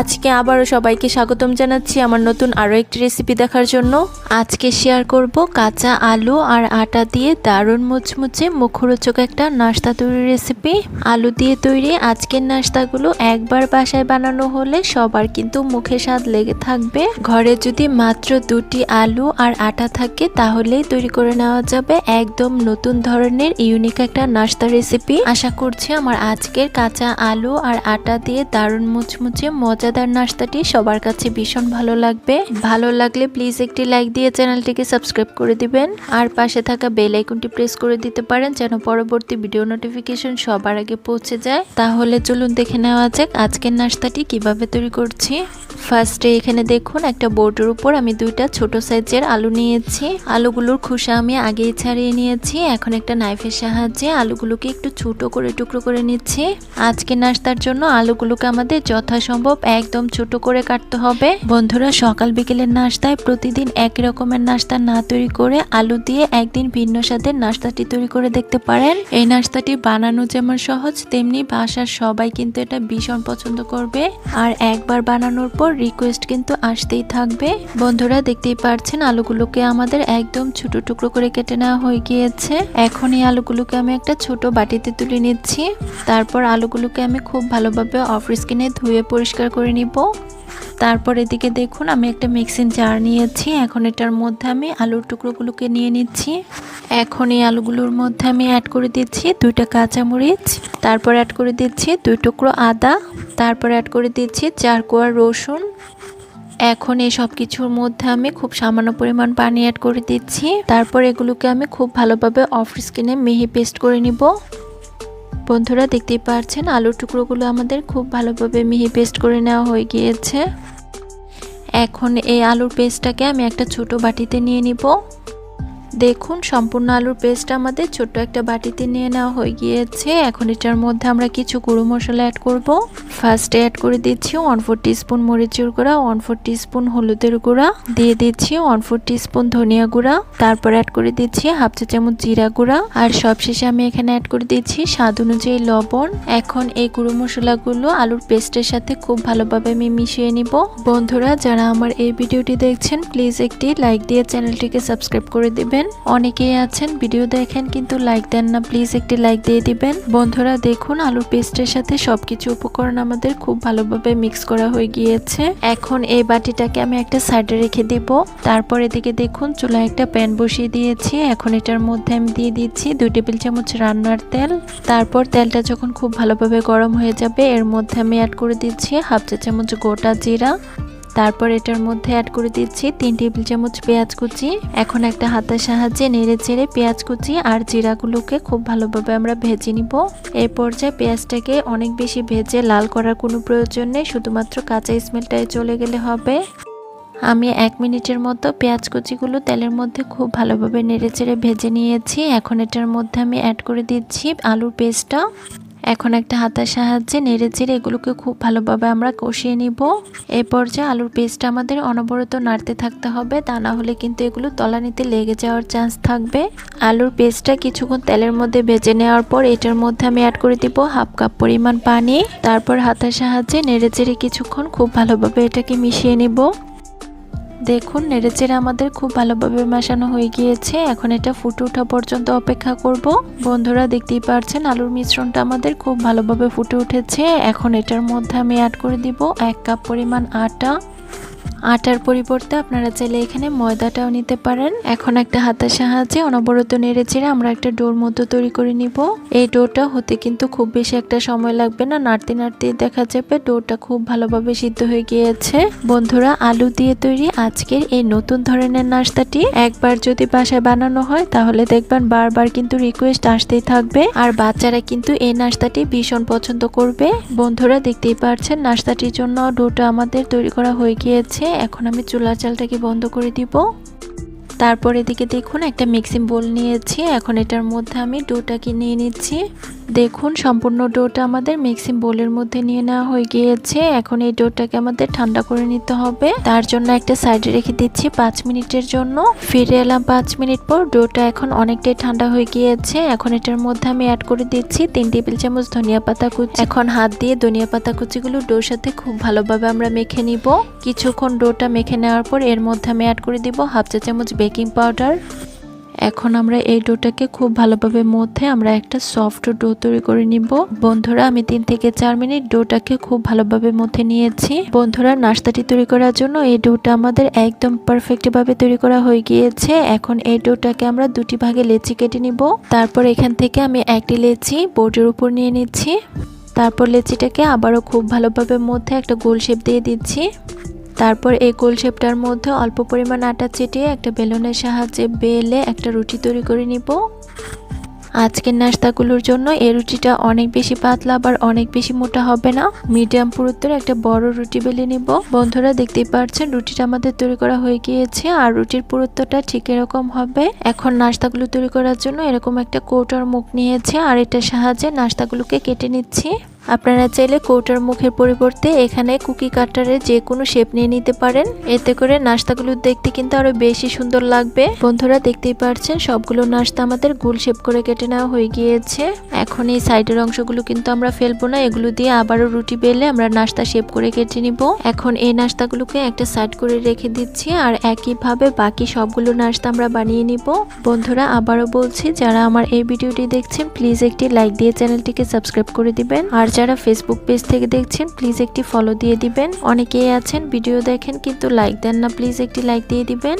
আজকে আবারও সবাইকে স্বাগতম জানাচ্ছি আমার নতুন আরও একটি রেসিপি দেখার জন্য। আজকে শেয়ার করব কাঁচা আলু আর আটা দিয়ে দারুণ মুচমুচে মুখরোচক একটা নাস্তা তৈরির রেসিপি আলু দিয়ে তৈরি আজকের নাস্তাগুলো একবার বাসায় বানানো হলে সবার কিন্তু মুখে স্বাদ লেগে থাকবে। ঘরে যদি মাত্র দুটি আলু আর আটা থাকে তাহলেই তৈরি করে নেওয়া যাবে একদম নতুন ধরনের ইউনিক একটা নাস্তা রেসিপি আশা করছি আমার আজকের কাঁচা আলু আর আটা দিয়ে দারুণ মুচমুচে মজাদার নাস্তাটি সবার কাছে ভীষণ ভালো লাগবে। ভালো লাগলে প্লিজ একটি লাইক দিয়ে চ্যানেলটিকে সাবস্ক্রাইব করে দিবেন। আর পাশে থাকা বেল আইকনটি প্রেস করে দিতে পারেন যেন পরবর্তী ভিডিও নোটিফিকেশন সবার আগে পৌঁছে যায়। তাহলে চলুন দেখে নেওয়া যাক আজকের নাস্তাটি কীভাবে তৈরি করছি। ফার্স্টে এখানে দেখুন একটা বোর্ডের উপর আমি দুইটা ছোট সাইজের আলু নিয়েছি। আলুগুলোর খোসা আমি আগেই ছাড়িয়ে নিয়েছি। এখন একটা নাইফের সাহায্যে আলুগুলোকে একটু ছোট করে টুকরো করে নিচ্ছি। আজকে নাস্তার জন্য আলুগুলোকে আমাদের যথাসম্ভব একদম ছোট করে কাটতে হবে। বন্ধুরা, সকাল বিকেলের নাস্তায় প্রতিদিন এক রকমের নাস্তা না তৈরি করে আলু দিয়ে একদিন ভিন্ন স্বাদের নাস্তাটি তৈরি করে দেখতে পারেন। এই নাস্তাটি বানানো যেমন সহজ, তেমনি বাসার সবাই কিন্তু এটা ভীষণ পছন্দ করবে। আর একবার বানানোর পর রিকোয়েস্ট কিন্তু আসতেই থাকবে। বন্ধুরা, দেখতেই পারছেন, আলুগুলোকে আমাদের একদম ছোট টুকরো করে কেটে নেওয়া হয়ে গিয়েছে। এখন এই আলুগুলোকে আমি একটা ছোট বাটিতে তুলে নিচ্ছি। তারপর আলুগুলোকে আমি খুব ভালোভাবে অফ স্কিনে ধুয়ে পরিষ্কার করে নিব। তারপর এদিকে দেখুন, আমি একটা মিক্সিং জার নিয়েছি। এখন এটার মধ্যে আমি আলুর টুকরোগুলোকে নিয়ে নিচ্ছি। এখন এই আলুগুলোর মধ্যে আমি অ্যাড করে দিচ্ছি দুইটা কাঁচামরিচ। তারপর অ্যাড করে দিচ্ছি দুই টুকরো আদা। তারপর অ্যাড করে দিচ্ছি চার কোয়া রসুন। এখন এই সব কিছুর মধ্যে আমি খুব সামান্য পরিমাণ পানি অ্যাড করে দিচ্ছি। তারপর এগুলোকে আমি খুব ভালোভাবে অফ স্কিনে মিহি পেস্ট করে নিব। বন্ধুরা দেখতেই পারছেন, আলুর টুকরোগুলো আমাদের খুব ভালোভাবে মিহি পেস্ট করে নেওয়া হয়ে গিয়েছে। এখন এই আলুর পেস্টটাকে আমি একটা ছোট বাটিতে নিয়ে নিব। দেখুন, সম্পূর্ণ আলুর পেস্ট আমাদের ছোট্ট একটা বাটিতে নিয়ে নেওয়া হয়ে গিয়েছে। এখন এটার মধ্যে আমরা কিছু গুঁড়ো মশলা অ্যাড করব। ফার্স্টে অ্যাড করে দিচ্ছি ওয়ান ফোর স্পুন মরিচের গুঁড়া ওয়ান ফোর স্পুন হলুদের গুঁড়া, দিয়ে দিচ্ছি ওয়ান ফোর স্পুন ধনিয়া গুঁড়া, তারপর অ্যাড করে দিচ্ছি হাফ চা চামচ জিরা গুঁড়া, আর সবশেষে আমি এখানে অ্যাড করে দিচ্ছি স্বাদ অনুযায়ী লবণ। এখন এই গুঁড়ো মশলাগুলো আলুর পেস্টের সাথে খুব ভালোভাবে আমি মিশিয়ে নিব। বন্ধুরা, যারা আমার এই ভিডিওটি দেখছেন প্লিজ একটি লাইক দিয়ে চ্যানেলটিকে সাবস্ক্রাইব করে দিবেন। অনেকেই আছেন ভিডিও দেখেন, কিন্তু লাইক দেন না প্লিজ একটি লাইক দিয়ে দিবেন। বন্ধুরা, দেখুন, আলুর পেস্টের সাথে সবকিছু উপকরণ আমাদের খুব ভালোভাবে মিক্স করা হয়ে গিয়েছে। এখন এই বাটিটাকে আমি একটা সাইডে রেখে দিব। তারপর এদিকে দেখুন, চুলায় একটা প্যান বসিয়ে দিয়েছি। এখন এটার মধ্যে আমি দিয়ে দিচ্ছি দুই টেবিল চামচ রান্নার তেল। তারপর তেলটা যখন খুব ভালোভাবে গরম হয়ে যাবে, এর মধ্যে আমি অ্যাড করে দিচ্ছি হাফ চা চামচ গোটা জিরা। তারপর এটার মধ্যে অ্যাড করে দিচ্ছি তিন টেবিল চামচ পেঁয়াজ কুচি। এখন একটা হাতের সাহায্যে নেড়ে চেড়ে পেঁয়াজ কুচি আর জিরাগুলোকে খুব ভালোভাবে আমরা ভেজে নিব। এই পর্যায়ে পেঁয়াজটাকে অনেক বেশি ভেজে লাল করার কোনো প্রয়োজন নেই, শুধুমাত্র কাঁচা স্মেলটাই চলে গেলে হবে। আমি এক মিনিটের মতো পেঁয়াজ কুচিগুলো তেলের মধ্যে খুব ভালোভাবে নেড়ে চেড়ে ভেজে নিয়েছি। এখন এটার মধ্যে আমি অ্যাড করে দিচ্ছি আলুর পেস্টটা। এখন একটা হাতার সাহায্যে নেড়ে চেড়ে এগুলোকে খুব ভালোভাবে আমরা কষিয়ে নিব। এই পর্যায়ে আলুর পেস্টটা আমাদের অনবরত নাড়তে থাকতে হবে, তা না হলে কিন্তু এগুলো তলানিতে লেগে যাওয়ার চান্স থাকবে। আলুর পেস্টটা কিছুক্ষণ তেলের মধ্যে ভেজে নেওয়ার পর এটার মধ্যে আমি অ্যাড করে দিব হাফ কাপ পরিমাণ পানি। তারপর হাতার সাহায্যে নেড়ে চেড়ে কিছুক্ষণ খুব ভালোভাবে এটাকে মিশিয়ে নিব। দেখুন, নেড়েচেড়ে আমাদের খুব ভালোভাবে মেশানো হয়ে গিয়েছে। এখন এটা ফুটে ওঠা পর্যন্ত অপেক্ষা করব। বন্ধুরা, দেখতেই পারছেন, আলুর মিশ্রণটা আমাদের খুব ভালোভাবে ফুটে উঠেছে। এখন এটার মধ্যে আমি অ্যাড করে দিব এক কাপ পরিমাণ আটা। আটার পরিবর্তে আপনারা চাইলে এখানে ময়দাটাও নিতে পারেন। এখন একটা হাতের সাহায্যে অনবরত নেড়ে চেড়ে আমরা একটা ডোর মতো তৈরি করে নিব। এই ডোটা হতে কিন্তু খুব বেশি একটা সময় লাগবে না। নাড়তে নাড়তে দেখা যাবে ডোটা খুব ভালোভাবে সিদ্ধ হয়ে গিয়েছে। বন্ধুরা, আলু দিয়ে তৈরি আজকের এই নতুন ধরনের নাস্তাটি। একবার যদি বাসায় বানানো হয়, তাহলে দেখবেন বারবার কিন্তু রিকোয়েস্ট আসতেই থাকবে। আর বাচ্চারা কিন্তু এই নাস্তাটি ভীষণ পছন্দ করবে। বন্ধুরা, দেখতেই পারছেন নাস্তাটির জন্য ডোটা আমাদের তৈরি করা হয়ে গিয়েছে। এখন আমি চুলার চালটাকে বন্ধ করে দিব। তারপর এদিকে দেখুন একটা মিক্সিং বোল নিয়েছি। এখন এটার মধ্যে আমি ডোটাকে নিয়ে নিচ্ছি। দেখুন, সম্পূর্ণ ডোটা আমাদের মিক্সিং বোলের মধ্যে নিয়ে নেওয়া হয়ে গিয়েছে। এখন এই ডোটাকে আমাদের ঠান্ডা করে নিতে হবে। তার জন্য একটা সাইডে রেখে দিচ্ছি পাঁচ মিনিটের জন্য। ফিরে এলাম পাঁচ মিনিট পর, ডোটা এখন অনেকটাই ঠান্ডা হয়ে গিয়েছে। এখন এটার মধ্যে আমি অ্যাড করে দিচ্ছি তিন টেবিল চামচ ধনিয়া পাতা কুচি। এখন হাত দিয়ে ধনিয়া পাতা কুচিগুলো ডোর সাথে খুব ভালোভাবে আমরা মেখে নিব। কিছুক্ষণ ডোটা মেখে নেওয়ার পর এর মধ্যে আমি অ্যাড করে দিব হাফ চা চামচ বেকিং পাউডার। এখন আমরা এই ডোটাকে খুব ভালোভাবে মধ্যে আমরা একটা সফট ডো তৈরি করে নিব। বন্ধুরা, আমি তিন থেকে চার মিনিট ডোটাকে খুব ভালোভাবে মধ্যে নিয়েছি। বন্ধুরা, নাস্তাটি তৈরি করার জন্য এই ডোটা আমাদের একদম পারফেক্ট ভাবে তৈরি করা হয়ে গিয়েছে। এখন এই ডোটাকে আমরা দুটি ভাগে লেচি কেটে নিব। তারপর এখান থেকে আমি একটি লেচি বোর্ডের উপর নিয়ে নিচ্ছি। তারপর লেচিটাকে আবারও খুব ভালোভাবে মধ্যে একটা গোল শেপ দিয়ে দিচ্ছি। তারপর এই গোল শেপটার মধ্যে অল্প পরিমাণ আটা চিটিয়ে একটা বেলুনের সাহায্যে বেলে একটা রুটি তৈরি করে নিব। আজকের নাস্তাগুলোর জন্য এই রুটিটা অনেক বেশি পাতলা আবার অনেক বেশি মোটা হবে না। মিডিয়াম পুরুত্বের একটা বড় রুটি বেলে নিব। বন্ধুরা, দেখতেই পাচ্ছেন রুটিটা আমাদের তৈরি করা হয়ে গিয়েছে আর রুটির পুরুত্বটা ঠিক এরকম হবে। এখন নাস্তাগুলো তৈরি করার জন্য এরকম একটা কৌটার মুখ নিয়েছে আর এটার সাহায্যে নাস্তাগুলোকে কেটে নিচ্ছি। আপনারা চাইলে কৌটার মুখের পরিবর্তে এখানে কুকি কাটারের যে কোনো শেপ নিয়ে নিতে পারেন। এতে করে নাস্তাগুলো দেখতে কিন্তু আরও বেশি সুন্দর লাগবে। বন্ধুরা দেখতেই পারছেন, সবগুলো নাস্তা আমাদের গোল শেপ করে কেটে নেওয়া হয়ে গিয়েছে। এখন এই সাইডের অংশগুলো কিন্তু আমরা ফেলব না, এগুলো দিয়ে আবারও রুটি বেলে আমরা নাস্তা শেপ করে কেটে নিব। এখন এই নাস্তাগুলোকে একটা সাইড করে রেখে দিচ্ছি আর একইভাবে বাকি সবগুলো নাস্তা আমরা বানিয়ে নিব। বন্ধুরা আবারও বলছি, যারা আমার এই ভিডিওটি দেখছেন প্লিজ একটি লাইক দিয়ে চ্যানেলটিকে সাবস্ক্রাইব করে দিবেন। আর যারা ফেসবুক পেজ থেকে দেখছেন প্লিজ একটি ফলো দিয়ে দিবেন। অনেকেই আছেন ভিডিও দেখেন, কিন্তু লাইক দেন না প্লিজ একটি লাইক দিয়ে দিবেন।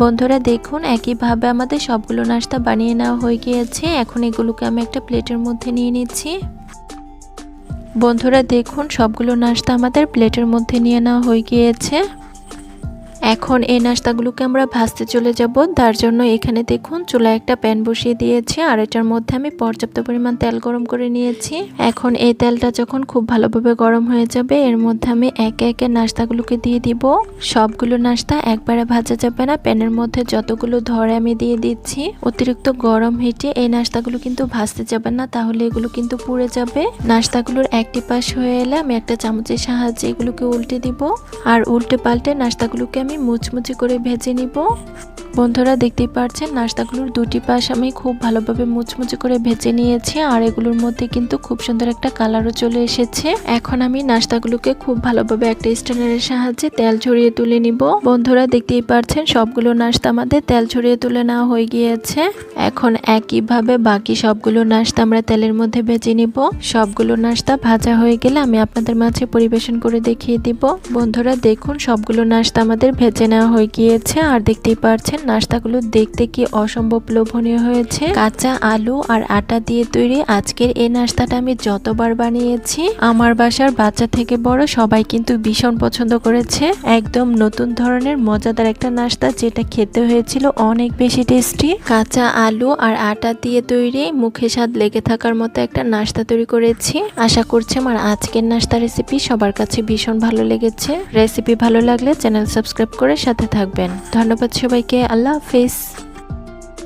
বন্ধুরা, দেখুন, একইভাবে আমাদের সবগুলো নাস্তা বানিয়ে নেওয়া হয়ে গিয়েছে। এখন এগুলোকে আমি একটা প্লেটের মধ্যে নিয়ে নিচ্ছি। বন্ধুরা, দেখুন, সবগুলো নাস্তা আমাদের প্লেটের মধ্যে নিয়ে নেওয়া হয়ে গিয়েছে। এখন এই নাস্তাগুলোকে আমরা ভাজতে চলে যাব। তার জন্য এখানে দেখুন, চুলায় একটা প্যান বসিয়ে দিয়েছি আর এটার মধ্যে আমি পর্যাপ্ত পরিমাণ তেল গরম করে নিয়েছি। এখন এই তেলটা যখন খুব ভালোভাবে গরম হয়ে যাবে, এর মধ্যে আমি একে একে নাস্তাগুলোকে দিয়ে দিব। সবগুলো নাস্তা একবারে ভাজা যাবে না। প্যানের মধ্যে যতগুলো ধরে আমি দিয়ে দিচ্ছি, অতিরিক্ত গরম হিটে এই নাস্তাগুলো কিন্তু ভাজতে যাবে না, তাহলে এগুলো কিন্তু পুড়ে যাবে। নাস্তাগুলোর একটি পাশ হয়ে এলে আমি একটা চামচের সাহায্যে এগুলোকে উল্টে দিব। আর উল্টে পাল্টে নাস্তাগুলোকে আমি মুচমুচি করে ভেজে নিব। বন্ধুরা দেখতেই পাচ্ছেন নাস্তাগুলোর দুটি পাশ আমি খুব ভালোভাবে মুচমুচি করে ভেজে নিয়েছি আর এগুলোর মধ্যে কিন্তু খুব সুন্দর একটা কালারও চলে এসেছে। এখন আমি নাস্তাগুলোকে খুব ভালোভাবে একটা স্ট্যান্ডারের সাহায্যে তেল ঝরিয়ে তুলে নিব। বন্ধুরা দেখতেই পাচ্ছেন সবগুলো নাস্তা আমাদের তেল ঝরিয়ে তুলে নেওয়া হয়ে গিয়েছে। এখন একইভাবে বাকি সবগুলো নাস্তা আমরা তেলের মধ্যে ভেজে নিব। সবগুলো নাস্তা ভাজা হয়ে গেলে আমি আপনাদের মাঝে পরিবেশন করে দেখিয়ে দিব। বন্ধুরা দেখুন, সবগুলো নাস্তা আমাদের ভেজে নেওয়া হয়ে গিয়েছে। আর দেখতেই পাচ্ছেন নাস্তাগুলো দেখতে কি অসম্ভব লোভনীয় হয়েছে? কাঁচা আলু আর আটা দিয়ে তৈরি আজকের এই নাস্তাটা আমি যতবার বানিয়েছি, আমার বাসার বাচ্চা থেকে বড় সবাই কিন্তু ভীষণ পছন্দ করেছে। একদম নতুন ধরনের, মজাদার একটা নাস্তা যেটা খেতে হয়েছিল অনেক বেশি টেস্টি। কাঁচা আলু আর আটা দিয়ে তৈরি, মুখে স্বাদ লেগে থাকার মতো একটা নাস্তা তৈরি করেছি। আশা করছি আমার আজকের নাস্তা রেসিপি সবার কাছে ভীষণ ভালো লেগেছে। রেসিপি ভালো লাগলে চ্যানেল সাবস্ক্রাইব করে সাথে থাকবেন। ধন্যবাদ সবাইকে আল্লাহ হাফিজ।